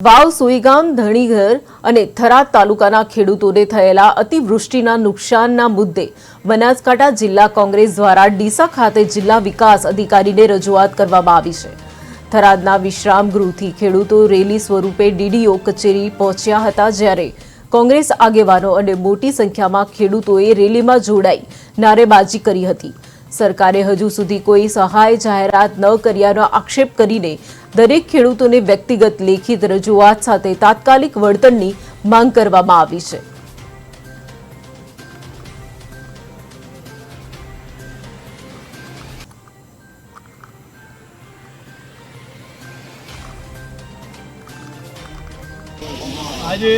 વાવ, સુઈગામ, ધણીઘર અને થરાદ તાલુકાના ખેડૂતોને થયેલા અતિવૃષ્ટિના નુકસાનના મુદ્દે બનાસકાંઠા જિલ્લા કોંગ્રેસ દ્વારા ડીસા ખાતે જિલ્લા વિકાસ અધિકારીને રજૂઆત કરવામાં આવી છે. થરાદના વિશ્રામ ગૃહથી ખેડૂતો રેલી સ્વરૂપે ડીડીઓ કચેરી પહોંચ્યા હતા જ્યારે કોંગ્રેસ આગેવાનો અને મોટી સંખ્યામાં ખેડૂતોએ રેલીમાં જોડાઈ નારેબાજી કરી હતી. સરકારે હજુ સુધી કોઈ સહાય જાહેરાત ન કર્યાનો આક્ષેપ કરીને દરેક ખેડૂતોને વ્યક્તિગત લેખિત રજૂઆત સાથે તાત્કાલિક વળતરની માંગ કરવામાં આવી છે. આજે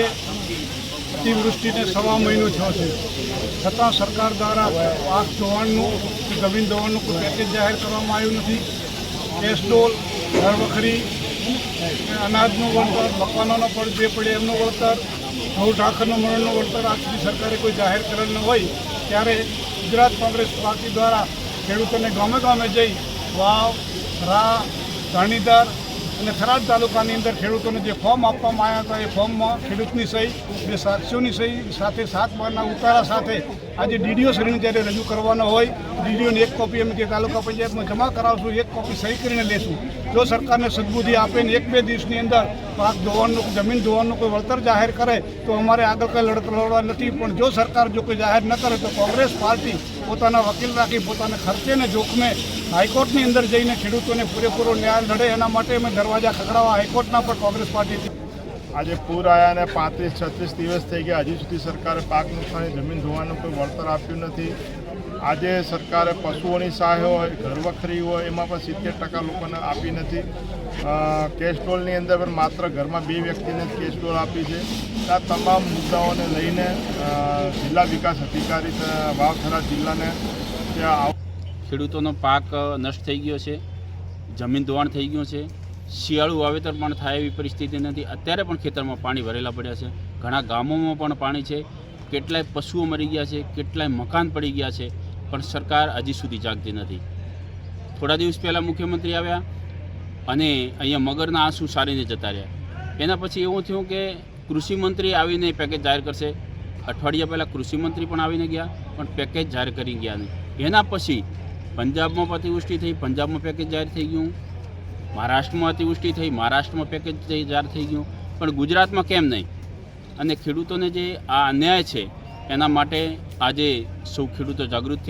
અતિવૃષ્ટિને સવા મહિનો થયો છે. છતાં સરકાર દ્વારા પાક ચૌહાણનું કે જમીન ધોવાણનું કોઈ પેકેજ જાહેર કરવામાં આવ્યું નથી. કેસ્ટોલ ઘર વખરી અનાજનું વળતર મકાનોનો પણ જે પડે એમનું વળતર ઘઉં ઢાંખરનું મરણનું વળતર આજ સુધી સરકારે કોઈ જાહેર કરેલ ન હોય, ત્યારે ગુજરાત કોંગ્રેસ પાર્ટી દ્વારા ખેડૂતોને ગામે ગામે જઈ વાવ રા ધાણીધર અને થરાદ તાલુકાની અંદર ખેડૂતોને જે ફોર્મ આપવામાં આવ્યા હતા, એ ફોર્મમાં ખેડૂતની સહી, બે સાક્ષીઓની સહી, સાથે સાત બારના ઉતારા સાથે આજે ડીડીઓ શ્રેણી જ્યારે રજૂ કરવાનો હોય, ડીડીઓની એક કોપી અમે તે તાલુકા પંચાયતમાં જમા કરાવશું, એક કોપી સહી કરીને લેશું. જો સરકારને સદબુદ્ધિ આપે ને એક બે દિવસની અંદર પાક ધોવાણનું, જમીન ધોવાણનું કોઈ વળતર જાહેર કરે, તો અમારે આગળ કંઈ લડત લડવા નથી. પણ જો સરકાર જો કોઈ જાહેર ન કરે, તો કોંગ્રેસ પાર્ટી પોતાના વકીલ રાખી, પોતાના ખર્ચે ને જોખમે હાઈકોર્ટની અંદર જઈને ખેડૂતોને પૂરેપૂરો ન્યાય લડે એના માટે અમે દરવાજા ખખડાવવા હાઈકોર્ટના પણ કોંગ્રેસ પાર્ટી આજે પૂર આવ્યા અને પાંત્રીસ, છત્રીસ દિવસ થઈ ગયા. હજી સુધી સરકારે પાક નુકસાની જમીન ધોવાનું કોઈ વળતર આપ્યું નથી. આજે સરકારે પશુઓની સહાય હોય, ઘરવખરી હોય, એમાં પણ સિત્તેર ટકા લોકોને આપી નથી. કેસ્ટ્રોલની અંદર પણ માત્ર ઘરમાં બે વ્યક્તિને જ કેસ્ટ્રોલ આપી છે. આ તમામ મુદ્દાઓને લઈને જિલ્લા વિકાસ અધિકારી વાવથરા જિલ્લાને ત્યાં ખેડૂતોનો પાક નષ્ટ થઈ ગયો છે, જમીન ધોવાણ થઈ ગયું છે, શિયાળુ વાવેતર પણ થાય એવી પરિસ્થિતિ નથી. અત્યારે પણ ખેતરમાં પાણી ભરેલા પડ્યા છે. ઘણા ગામોમાં પણ પાણી છે. કેટલાય પશુઓ મરી ગયા છે, કેટલાય મકાન પડી ગયા છે, પણ સરકાર હજી સુધી જાગતી નથી. થોડા દિવસ પહેલાં મુખ્યમંત્રી આવ્યા અને અહીંયા મગરના આંસુ સારીને જતા રહ્યા. એના પછી એવું થયું કે કૃષિમંત્રી આવીને પેકેજ જાહેર કરશે. અઠવાડિયા પહેલાં કૃષિમંત્રી પણ આવીને ગયા, પણ પેકેજ જાહેર કરી ગયા નહીં. એના પછી પંજાબમાં અતિવૃષ્ટિ થઈ, પંજાબમાં પેકેજ જાહેર થઈ ગયું. મહારાષ્ટ્રમાં અતિવૃષ્ટિ થઈ, મહારાષ્ટ્રમાં પેકેજ જાહેર થઈ ગયું. પણ ગુજરાતમાં કેમ નહીં? અને ખેડૂતોને જે આ અન્યાય છે, એના માટે આજે સૌ ખેડૂતો જાગૃત